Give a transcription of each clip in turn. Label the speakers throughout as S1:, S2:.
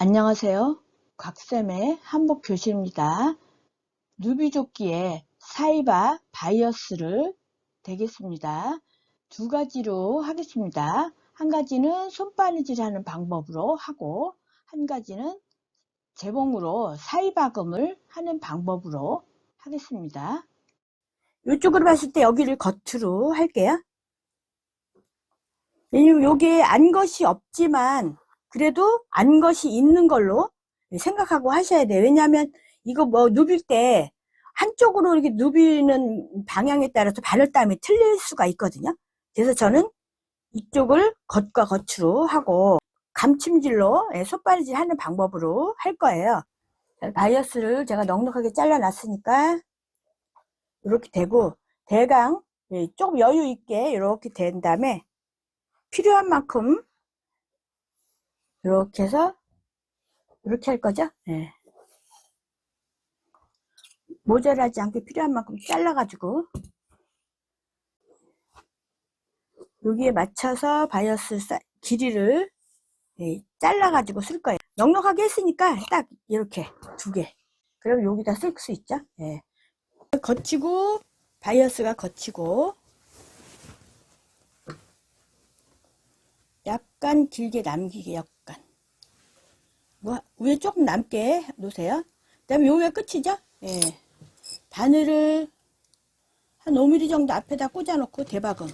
S1: 안녕하세요. 곽쌤의 한복 교실입니다. 누비조끼의 사이바 바이어스를 되겠습니다. 두 가지로 하겠습니다. 한 가지는 손바느질 하는 방법으로 하고 한 가지는 재봉으로 사이바금을 하는 방법으로 하겠습니다.
S2: 이쪽으로 봤을 때 여기를 겉으로 할게요. 왜냐면 여기에 안 것이 없지만 그래도 안 것이 있는 걸로 생각하고 하셔야 돼요. 왜냐하면 이거 뭐 누빌 때 한쪽으로 이렇게 누비는 방향에 따라서 바늘땀이 틀릴 수가 있거든요. 그래서 저는 이쪽을 겉과 겉으로 하고 감침질로 예, 손바느질 하는 방법으로 할 거예요. 바이어스를 제가 넉넉하게 잘라놨으니까 이렇게 되고 대강 예, 조금 여유 있게 이렇게 된 다음에 필요한 만큼 이렇게 해서 이렇게 할 거죠. 예. 모자라지 않게 필요한 만큼 잘라 가지고 여기에 맞춰서 바이어스 사- 길이를 예, 잘라 가지고 쓸 거예요. 넉넉하게 했으니까 딱 이렇게 두 개. 그럼 여기다 쓸 수 있죠. 예. 거치고 바이어스가 거치고 약간 길게 남기게 약간 뭐 위에 조금 남게 놓으세요. 그 다음에 여기가 끝이죠? 예. 바늘을 한 5mm 정도 앞에다 꽂아 놓고 대박은.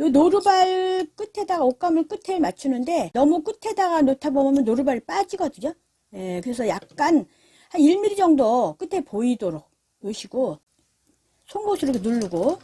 S2: 요 노루발 끝에다가 옷감을 끝에 맞추는데 너무 끝에다가 놓다 보면 노루발이 빠지거든요. 예, 그래서 약간 한 1mm 정도 끝에 보이도록 놓으시고 송곳으로 누르고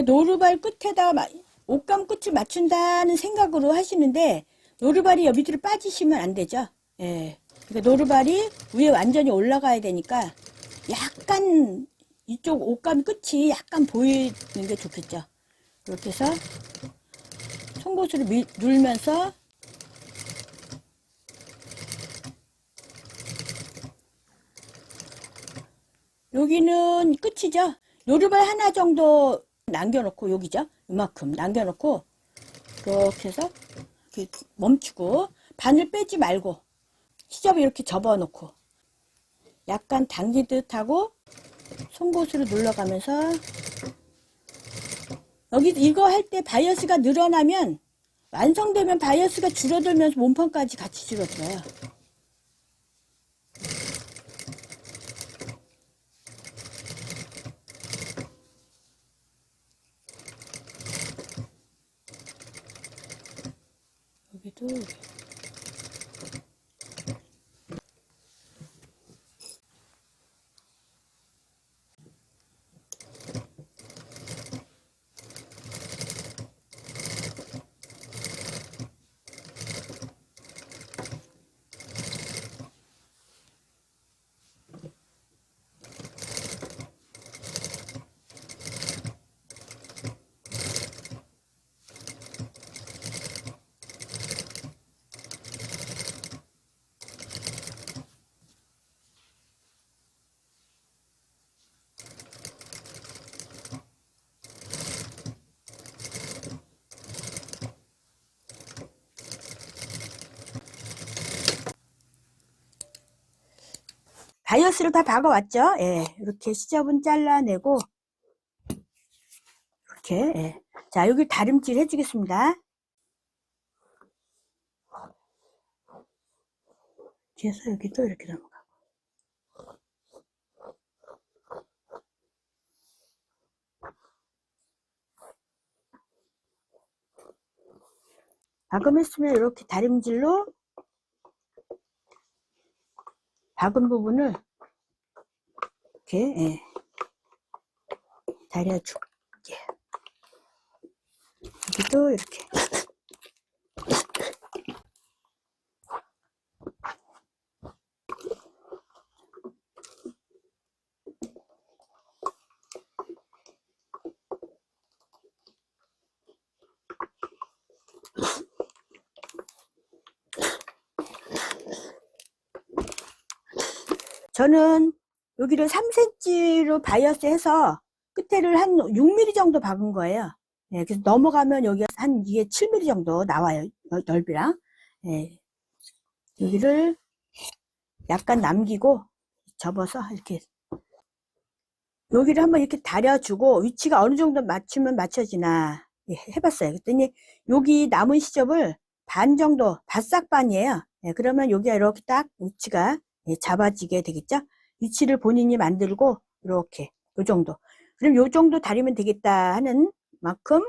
S2: 노루발 끝에다가 마- 옷감 끝을 맞춘다는 생각으로 하시는데 노루발이 밑으로 빠지시면 안 되죠. 예. 그러니까 노루발이 위에 완전히 올라가야 되니까 약간 이쪽 옷감 끝이 약간 보이는 게 좋겠죠. 이렇게 해서 송곳으로 밀- 눌면서 여기는 끝이죠. 노루발 하나 정도 남겨놓고 여기죠. 이만큼 남겨놓고 이렇게 해서 이렇게 멈추고 바늘 빼지 말고 시접을 이렇게 접어놓고 약간 당기듯 하고 송곳으로 눌러가면서 여기 이거 할 때 바이어스가 늘어나면 완성되면 바이어스가 줄어들면서 몸판까지 같이 줄어들어요. 여기도 바이어스를 다 박아왔죠? 예, 이렇게 시접은 잘라내고 이렇게 예. 자 여기 다림질 해주겠습니다. 뒤에서 여기도 이렇게 넘어가고 박음했으면 이렇게 다림질로 박은 부분을 이렇게 예, 다려줄게. 여기도 이렇게. 저는 여기를 3cm로 바이어스 해서 끝에를 한 6mm 정도 박은 거예요. 예, 그래서 넘어가면 여기가 한 이게 7mm 정도 나와요. 넓- 넓이랑. 예. 여기를 약간 남기고 접어서 이렇게 여기를 한번 이렇게 다려주고 위치가 어느 정도 맞추면 맞춰지나 예, 해봤어요. 그랬더니 여기 남은 시접을 반 정도, 바싹 반이에요. 예, 그러면 여기가 이렇게 딱 위치가 예, 잡아지게 되겠죠? 위치를 본인이 만들고 이렇게 요 정도. 그럼 요 정도 다리면 되겠다 하는 만큼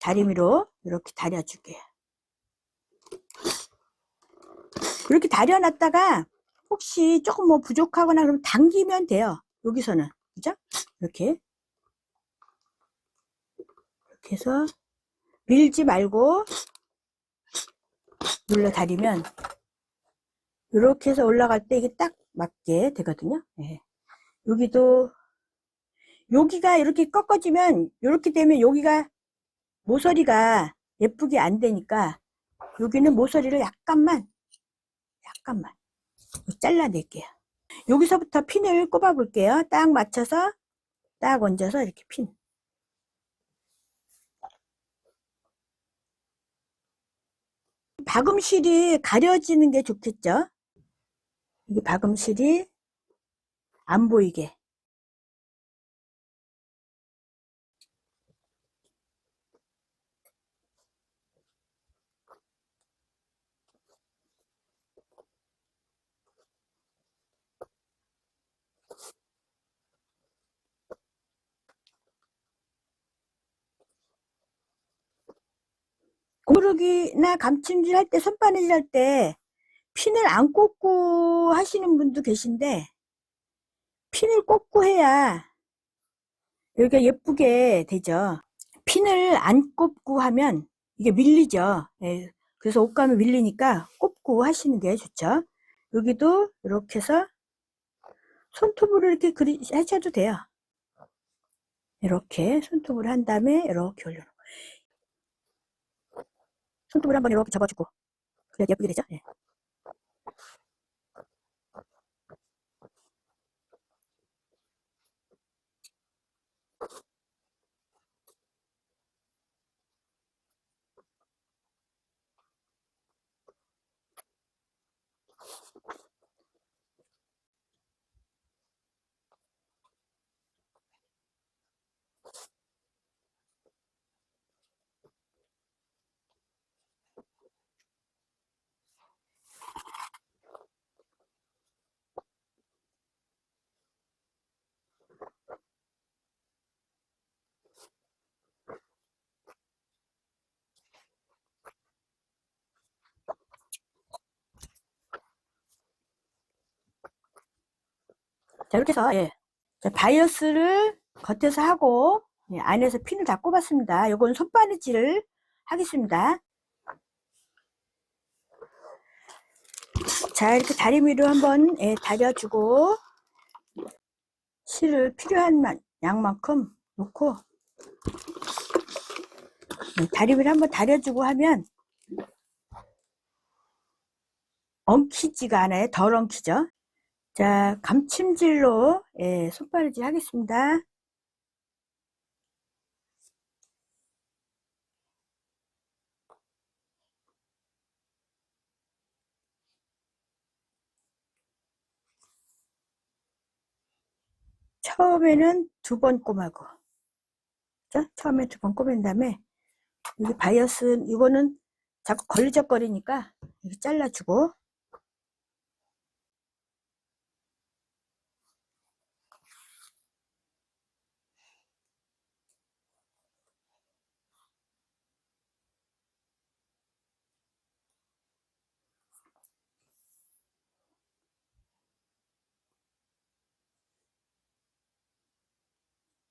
S2: 다리미로 이렇게 다려줄게요. 이렇게 다려놨다가 혹시 조금 뭐 부족하거나 그러면 당기면 돼요. 여기서는. 그죠? 이렇게. 이렇게 해서 밀지 말고 눌러 다리면 이렇게 해서 올라갈 때 이게 딱 맞게 되거든요. 예. 여기도 여기가 이렇게 꺾어지면 이렇게 되면 여기가 모서리가 예쁘게 안 되니까 여기는 모서리를 약간만 약간만 잘라낼게요. 여기서부터 핀을 꼽아 볼게요. 딱 맞춰서 딱 얹어서 이렇게 핀. 박음실이 가려지는 게 좋겠죠? 이 박음실이 안 보이게. 고르기나 감침질 할 때, 손바느질 할 때, 핀을 안 꽂고 하시는 분도 계신데, 핀을 꽂고 해야 여기가 예쁘게 되죠. 핀을 안 꽂고 하면 이게 밀리죠. 예, 그래서 옷감이 밀리니까 꽂고 하시는 게 좋죠. 여기도 이렇게 해서 손톱으로 이렇게 그리, 하셔도 돼요. 이렇게 손톱으로 한 다음에 이렇게 올려놓고. 손톱을 한번 이렇게 접어주고 그래야 예쁘게 되죠? 예. 자, 이렇게 해서, 예. 자, 바이어스를 겉에서 하고, 예, 안에서 핀을 다 꼽았습니다. 요건 손바느질을 하겠습니다. 자, 이렇게 다리미로 한번, 예, 다려주고, 실을 필요한 만- 양만큼 놓고, 예, 다리미를 한번 다려주고 하면, 엉키지가 않아요. 덜 엉키죠. 자, 감침질로 예, 손바느질 하겠습니다. 처음에는 두번 꼼하고, 자, 처음에 두번 꼼은 다음에 여기 바이어스 이거는 자꾸 걸리적거리니까 이렇게 잘라주고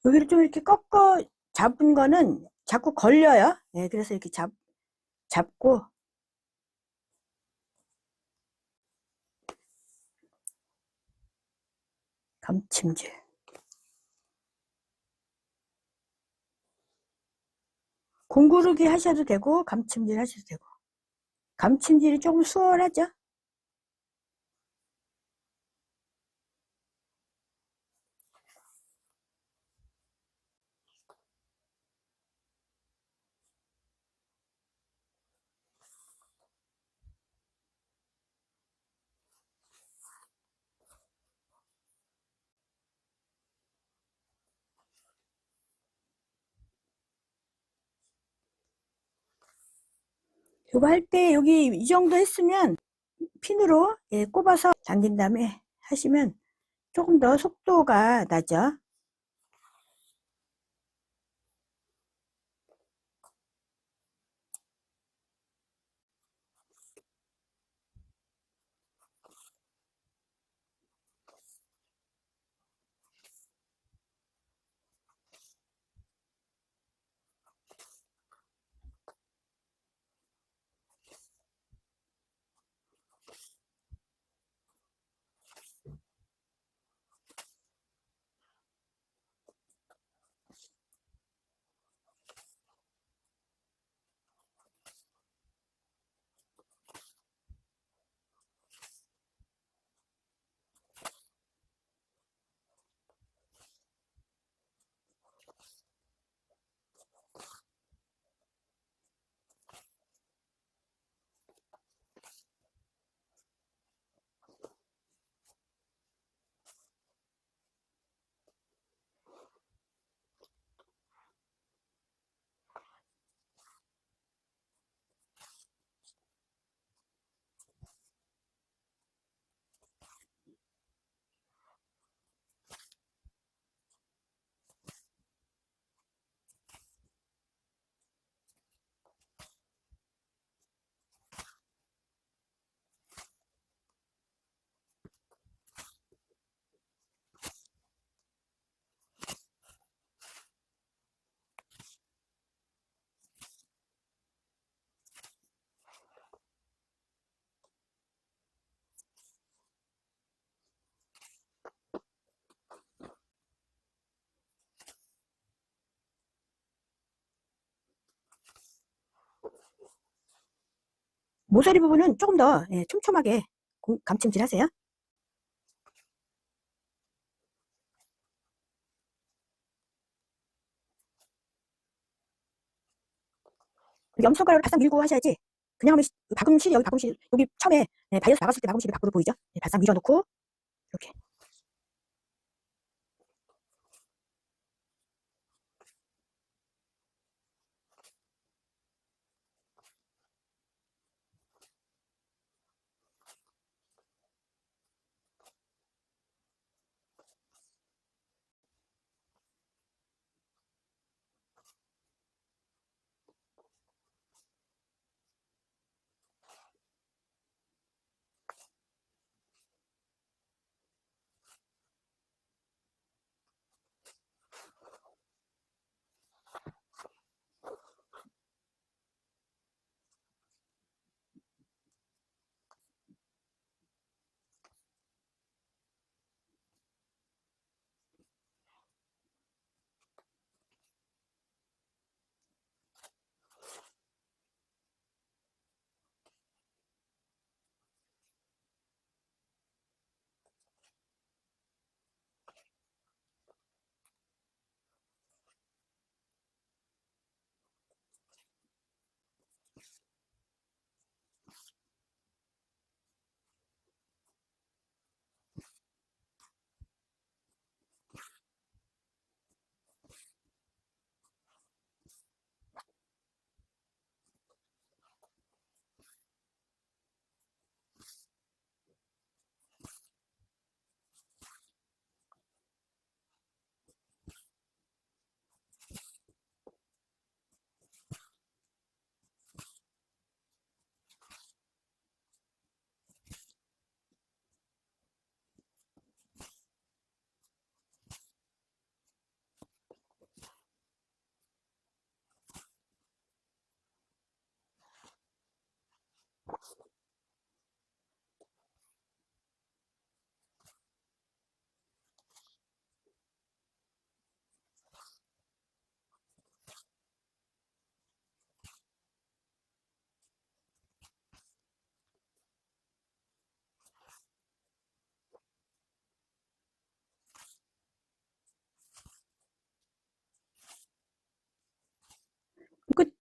S2: 여기를 좀 이렇게 꺾어 잡은 거는 자꾸 걸려요. 예, 그래서 이렇게 잡, 잡고, 감침질. 공구르기 하셔도 되고, 감침질 하셔도 되고. 감침질이 조금 수월하죠? 이거 할 때 여기 이 정도 했으면 핀으로 예, 꼽아서 당긴 다음에 하시면 조금 더 속도가 나죠. 모서리 부분은 조금 더 예, 촘촘하게 공- 감침질 하세요. 엄지손가락으로 바싹 밀고 하셔야지 그냥 하면 시- 박음실 여기 박음실 여기 처음에 예, 바이어스 나갔을 때 박음실이 밖으로 보이죠? 예, 바싹 밀어놓고 이렇게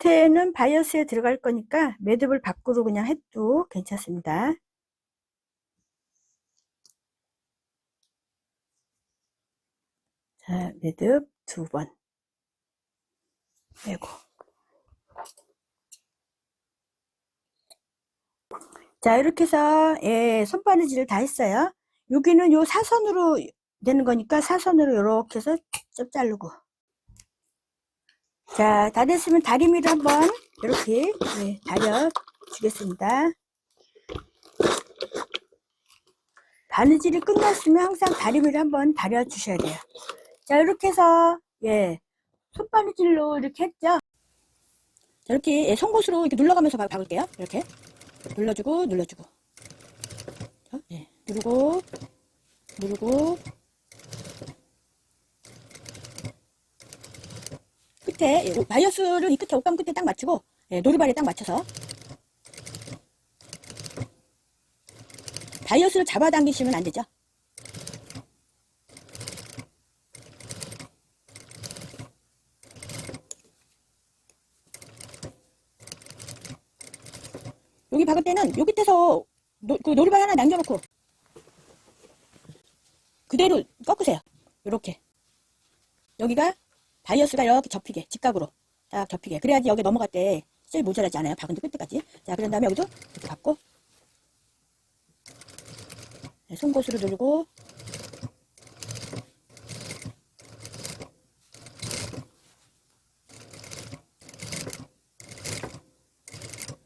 S2: 끝에는 바이어스에 들어갈 거니까 매듭을 밖으로 그냥 해도 괜찮습니다. 자, 매듭 두 번 빼고 자, 이렇게 해서, 예, 손바느질을 다 했어요. 여기는 요 사선으로 되는 거니까 사선으로 이렇게 해서 쭉 자르고. 자, 다 됐으면 다리미를 한번 이렇게, 예, 다려 주겠습니다. 바느질이 끝났으면 항상 다리미를 한번 다려 주셔야 돼요. 자, 이렇게 해서, 예, 손바느질로 이렇게 했죠. 자, 이렇게 예, 송곳으로 이렇게 눌러가면서 박- 박을게요. 이렇게. 눌러주고, 눌러주고. 자, 예, 누르고, 누르고. 끝에, 예, 바이어스를 이 끝에, 옷감 끝에 딱 맞추고, 예, 노루발에 딱 맞춰서. 바이어스를 잡아당기시면 안 되죠. 여기 박을 때는 요 끝에서 노, 그 노루발 하나 남겨놓고 그대로 꺾으세요. 요렇게. 여기가 바이어스가 이렇게 접히게, 직각으로 딱 접히게. 그래야지 여기 넘어갈 때 제일 모자라지 않아요. 박은 데 끝에까지. 자, 그런 다음에 여기도 이렇게 박고 네, 송곳으로 누르고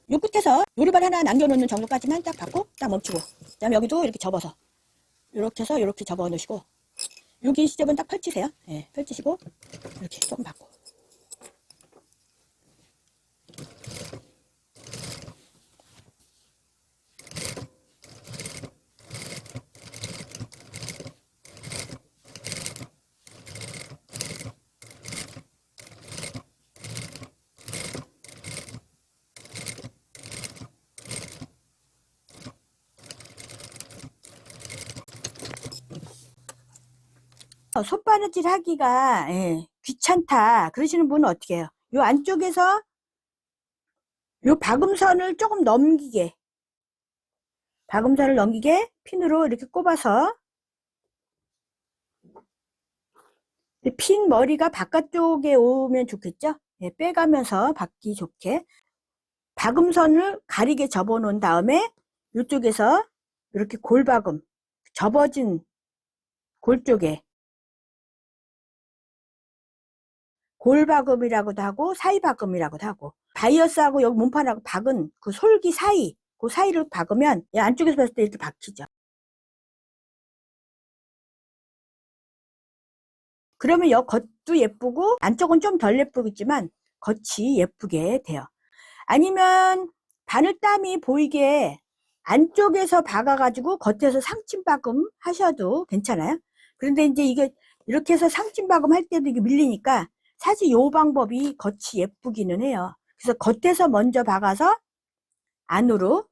S2: 요 끝에서 요리발 하나 남겨놓는 정도까지만 딱 받고 딱 멈추고 그 다음에 여기도 이렇게 접어서 이렇게 해서 이렇게 접어 놓으시고 여기 시접은 딱 펼치세요. 예, 펼치시고 이렇게 조금 받고 손바느질 하기가 예, 귀찮다 그러시는 분은 어떻게 해요? 요 안쪽에서 요 박음선을 조금 넘기게 박음선을 넘기게 핀으로 이렇게 꼽아서 핀 머리가 바깥쪽에 오면 좋겠죠? 예, 빼가면서 받기 좋게 박음선을 가리게 접어 놓은 다음에 이쪽에서 이렇게 골박음 접어진 골 쪽에 골박음이라고도 하고 사이박음이라고도 하고 바이어스하고 여기 몸판하고 박은 그 솔기 사이 그 사이를 박으면 이 안쪽에서 봤을 때 이렇게 박히죠. 그러면 여 겉도 예쁘고 안쪽은 좀 덜 예쁘겠지만 겉이 예쁘게 돼요. 아니면 바늘땀이 보이게 안쪽에서 박아가지고 겉에서 상침박음 하셔도 괜찮아요. 그런데 이제 이게 이렇게 해서 상침박음 할 때도 이게 밀리니까 사실 요 방법이 겉이 예쁘기는 해요. 그래서 겉에서 먼저 박아서 안으로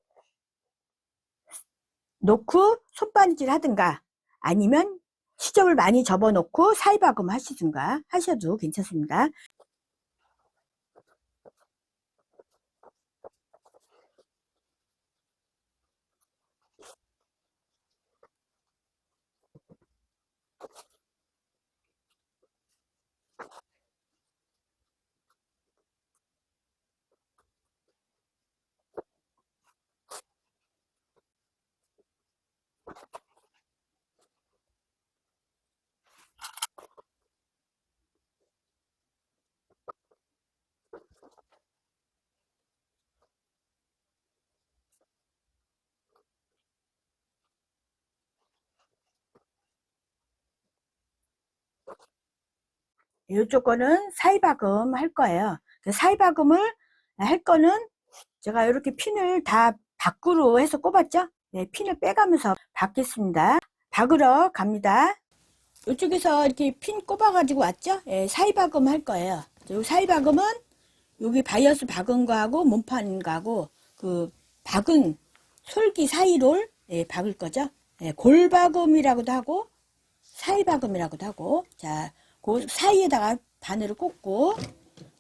S2: 놓고 손바느질 하든가 아니면 시접을 많이 접어 놓고 사이박음 하시든가 하셔도 괜찮습니다. 이쪽 거는 사이박음 할 거예요. 그 사이박음을 할 거는 제가 이렇게 핀을 다 밖으로 해서 꼽았죠? 네, 핀을 빼가면서 박겠습니다. 박으러 갑니다. 이쪽에서 이렇게 핀 꼽아가지고 왔죠? 예, 사이박음 할 거예요. 요 사이박음은 여기 바이어스 박은 거하고 몸판 거하고 그 박은 솔기 사이를 예, 박을 거죠? 예, 골박음이라고도 하고 사이박음이라고도 하고 자, 그 사이에다가 바늘을 꽂고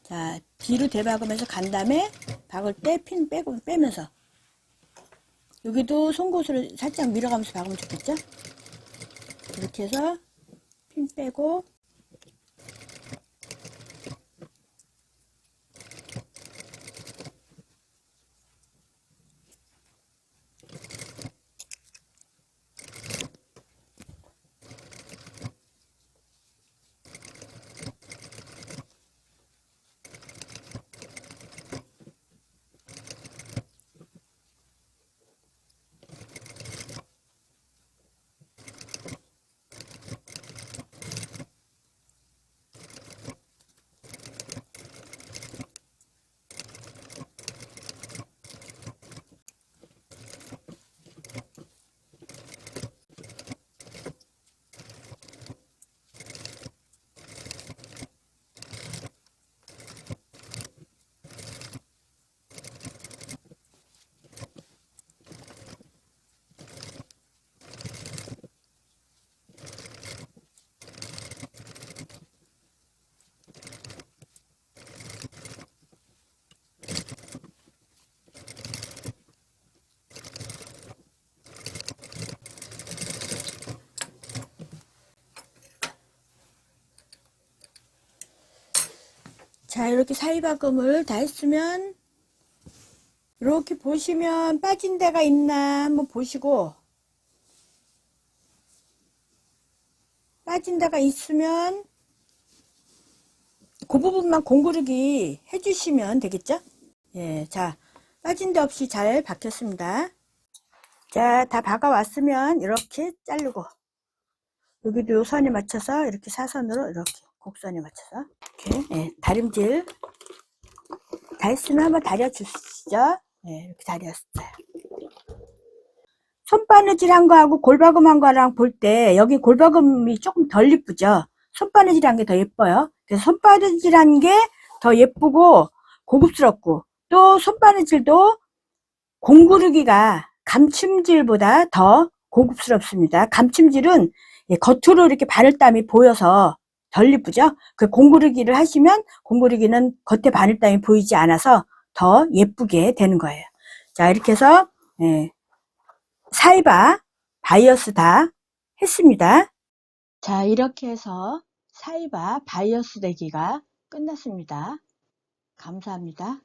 S2: 자 뒤로 대박으면서 간 다음에 박을 때 핀 빼고 빼면서 여기도 송곳으로 살짝 밀어가면서 박으면 좋겠죠? 이렇게 해서 핀 빼고 자, 이렇게 사이바금을 다 했으면, 이렇게 보시면 빠진 데가 있나 한번 보시고, 빠진 데가 있으면, 그 부분만 공구르기 해주시면 되겠죠? 예, 자, 빠진 데 없이 잘 박혔습니다. 자, 다 박아왔으면, 이렇게 자르고, 여기도 선에 맞춰서, 이렇게 사선으로, 이렇게, 곡선에 맞춰서, 이렇게, 예, 다림질. 다 했으면 한번 다려 주시죠. 예, 이렇게 다렸어요. 손바느질 한 거하고 골바금 한 거랑 볼 때, 여기 골바금이 조금 덜 이쁘죠? 손바느질 한 게 더 예뻐요. 그래서 손바느질 한 게 더 예쁘고, 고급스럽고, 또 손바느질도 공구르기가 감침질보다 더 고급스럽습니다. 감침질은 예, 겉으로 이렇게 바늘땀이 보여서 덜 이쁘죠? 그 공구르기를 하시면 공구르기는 겉에 바늘땀이 보이지 않아서 더 예쁘게 되는 거예요. 자, 이렇게 해서 예, 사이바, 바이어스 다 했습니다.
S1: 자, 이렇게 해서 사이바 바이어스 대기가 끝났습니다. 감사합니다.